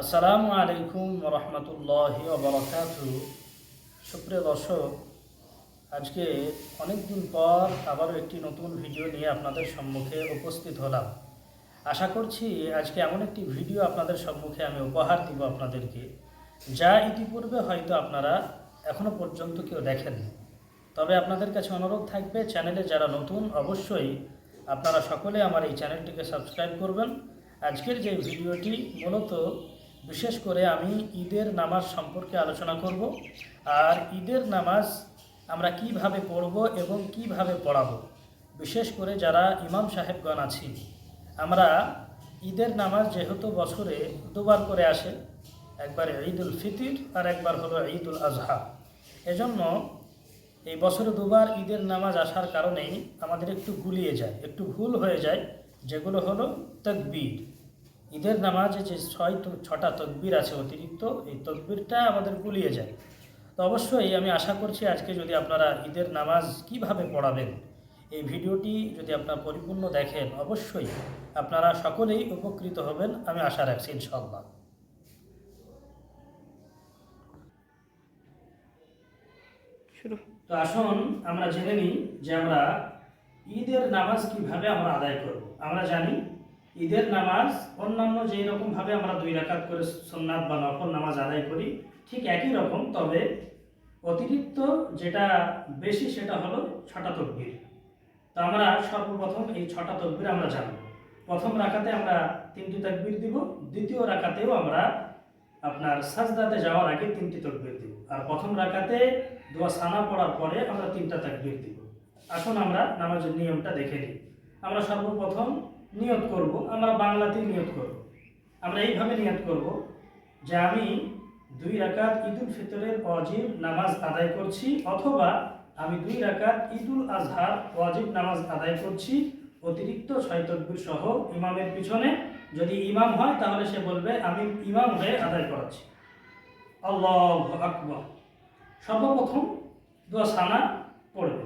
আসসালামু আলাইকুম রহমতুল্লাহ বরকাত সুপ্রিয় দর্শক, আজকে অনেক দিন পর আবারও একটি নতুন ভিডিও নিয়ে আপনাদের সম্মুখে উপস্থিত হলাম। আশা করছি আজকে এমন একটি ভিডিও আপনাদের সম্মুখে আমি উপহার দিব আপনাদেরকে। যা ইতিপূর্বে হয়তো আপনারা এখনও পর্যন্ত কেউ দেখেননি। তবে আপনাদের কাছে অনুরোধ থাকবে, চ্যানেলে যারা নতুন, অবশ্যই আপনারা সকলে আমার এই চ্যানেলটিকে সাবস্ক্রাইব করবেন। আজকের যে ভিডিওটি মূলত বিশেষ করে আমি ঈদের নামাজ সম্পর্কে আলোচনা করব। আর ঈদের নামাজ আমরা কীভাবে পড়ব এবং কীভাবে পড়াবো। বিশেষ করে যারা ইমাম সাহেবগণ আছি, আমরা ঈদের নামাজ যেহেতু বছরে দুবার করে আসে, একবার ঈদ উল ফিতির আর একবার হলো ঈদ উল আজহা। এজন্য এই বছরে দুবার ঈদের নামাজ আসার কারণেই আমাদের একটু গুলিয়ে যায়, একটু ভুল হয়ে যায়, যেগুলো হলো তকবীর। ঈদের নামাজে যে ছয় তো ছটা তকবীর আছে অতিরিক্ত এই তকবীরটা আমাদের গুলিয়ে যায়। তো অবশ্যই আমি আশা করছি আজকে যদি আপনারা ঈদের নামাজ কীভাবে পড়াবেন এই ভিডিওটি যদি আপনারা পরিপূর্ণ দেখেন অবশ্যই আপনারা সকলেই উপকৃত হবেন আমি আশা রাখছি ইনশাল্লাহ তো আসুন আমরা জেনে নিই যে আমরা ঈদের নামাজ কীভাবে আমরা আদায় করব। আমরা জানি ঈদের নামাজ অন্যান্য যেই রকম ভাবে আমরা দুই রাকাত করে সোমনাথ বা নফল নামাজ আদায় করি, ঠিক একই রকম, তবে অতিরিক্ত যেটা বেশি সেটা হলো ছটা তকবির। তো আমরা সর্বপ্রথম এই ছটা তকবির আমরা জানব। প্রথম রাকাতে আমরা তিনটি তকবির দিব, দ্বিতীয় রাকাতেও আমরা আপনার সাজদাতে যাওয়ার আগে তিনটি তকবির দিব। আর প্রথম রাকাতে দোয়া সানা পড়ার পরে আমরা তিনটা তাকবির দিব। এখন আমরা নামাজের নিয়মটা দেখে নিই। আমরা সর্বপ্রথম নিয়ত করব, আমরা বাংলাতেই নিয়ত করব। আমরা এইভাবে নিয়ত করব যে আমি দুই রাকাত ঈদুল ফিতরের অজিব নামাজ আদায় করছি অথবা আমি দুই রাকাত ঈদুল আজহার ওয়াজিব নামাজ আদায় করছি অতিরিক্ত ছয় সহ ইমামের পিছনে। যদি ইমাম হয় তাহলে সে বলবে, আমি ইমাম হয়ে আদায় করাচ্ছি। আল্লাহ আকবর। সর্বপ্রথম দোয়া সানা পড়বে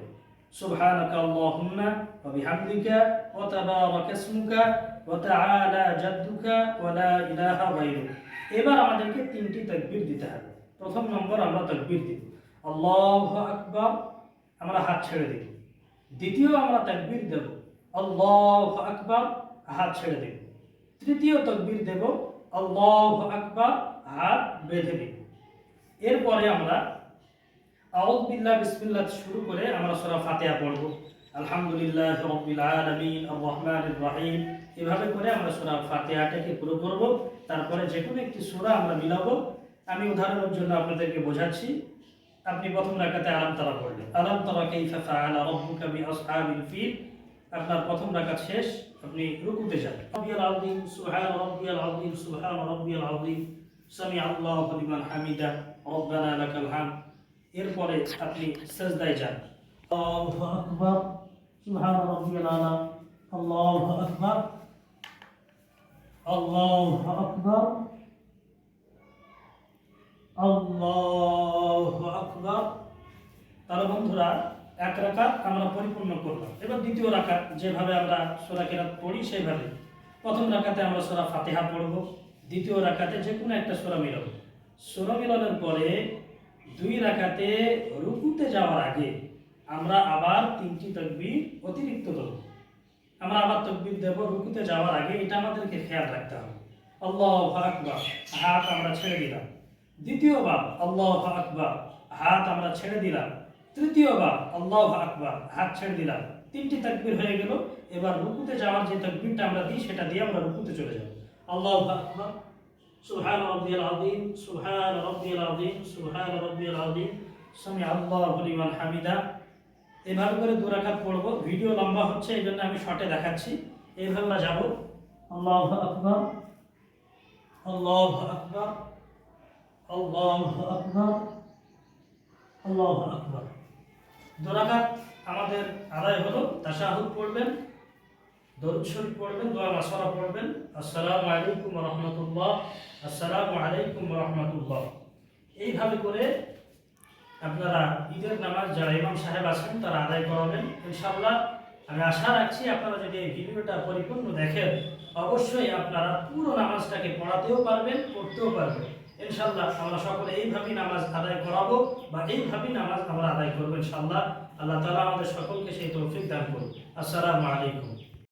ওয়া তাবারাকা ইসমুকা ওয়া তাআলা জাদ্দুকা ওয়া লা ইলাহা গায়রুক। এবার আমাদেরকে তিনটি তাকবীর দিতে হবে। প্রথম নম্বর আমরা তাকবীর দিব। আল্লাহু আকবার, আমরা হাত ছেড়ে দিব। দ্বিতীয় আমরা তাকবীর দেব। আল্লাহু আকবার, হাত ছেড়ে দেব। তৃতীয় তাকবীর দেব। আল্লাহু আকবার, হাত বেঁধে দেব। এরপরে আমরা আউদ বিল্লাহ বিসমিল্লাহ শুরু করে আমরা সূরা ফাতিহা পড়ব। আলহামদুলিল্লাহ রাব্বিল আলামিন আর রহমানির রহিম। এভাবে করে আমরা সূরা ফাতিহাটাকে পুরো করব তারপরে যে কোনো একটি সূরা আমরা মিলাবো। আমি উদাহরণের জন্য আপনাদেরকে বোঝাচ্ছি। আপনি প্রথম রাকাতে আলাম তারা পড়লেন। আলাম তারা কাইফা ফাআলা রাব্বুকা বিআসহাবিল ফিল। আপনার প্রথম রাকাত শেষ। আপনি রুকুতে যান। রাব্বিয়াল আযীম, সুবহান রাব্বিয়াল আযীম, সুবহান রাব্বিয়াল আযীম। সামি আল্লাহু লিমান হামিদা। রব্বানা লাকাল হামদ। এরপরে আপনি সেজদায় যান। আল্লাহু আকবার সুবহান রাব্বিয়াল আলা আল্লাহু আকবার। আল্লাহু আকবার। আল্লাহু আকবার। তাহলে বন্ধুরা এক রাকাত আমরা পরিপূর্ণ করলাম। এবার দ্বিতীয় রাকাত যেভাবে আমরা সূরা কেরাত পড়ি সেইভাবে। প্রথম রাকাতে আমরা সূরা ফাতিহা পড়ব। দ্বিতীয় রাকাতে যে কোনো একটা সূরা মিলাব। সূরা মিলানোর পরে দুই রাকাতে রুকুতে যাওয়ার আগে আমরা আবার তিনটি তকবির অতিরিক্ত দেব আমরা আবার তকবির দেব রুকুতে যাওয়ার আগে, এটা আমাদেরকে খেয়াল রাখতে হবে। আল্লাহ আকবার, হাত আমরা ছেড়ে দিলাম। দ্বিতীয়বার আল্লাহ আকবার, হাত আমরা ছেড়ে দিলাম। তৃতীয়বার আল্লাহ আকবার, হাত ছেড়ে দিলাম। তিনটি তাকবির হয়ে গেল। এবার রুকুতে যাওয়ার যে তাকবিরটা আমরা দিই, সেটা দিয়ে আমরা রুকুতে চলে যাব। আল্লাহ আকবার। সুবহান রাব্বিয়াল আযীম, সুবহান রাব্বিয়াল আযীম, সুবহান রাব্বিয়াল আযীম। সামি আল্লাহু লিমান হামিদা। এভাবে করে দু রাকাত পড়ব। ভিডিও লম্বা হচ্ছে, এই জন্য আমি শর্টে দেখাচ্ছি। এইভাবে আমরা যাব। আল্লাহু আকবার। আল্লাহু আকবার। আল্লাহু আকবার। আল্লাহু আকবার। দু রাকাত আমাদের আদায় হলো। তাশাহুদ পড়বেন। দরুদ শরীফ পড়বেন, দোয়া মাসওয়ারা পড়বেন। আসসালামু আলাইকুম রহমতুল্লাহ। আসসালামু আলাইকুম রহমতুল্লাহ। এইভাবে করে আপনারা ঈদের নামাজ যারা ইমাম সাহেব আছেন, তারা আদায় করাবেন। ইনশাআল্লাহ, আমি আশা রাখছি আপনারা যদি এই ভিডিওটা পরিপূর্ণ দেখেন, অবশ্যই আপনারা পুরো নামাজটাকে পড়াতেও পারবেন, পড়তেও পারবেন। ইনশাল্লাহ আমরা সকলে এইভাবেই নামাজ আদায় করাবো বা এইভাবেই নামাজ আমরা আদায় করব ইনশাল্লাহ আল্লাহ তালা আমাদের সকলকে সেই তৌফিক দান করুন। আসসালামু আলাইকুম।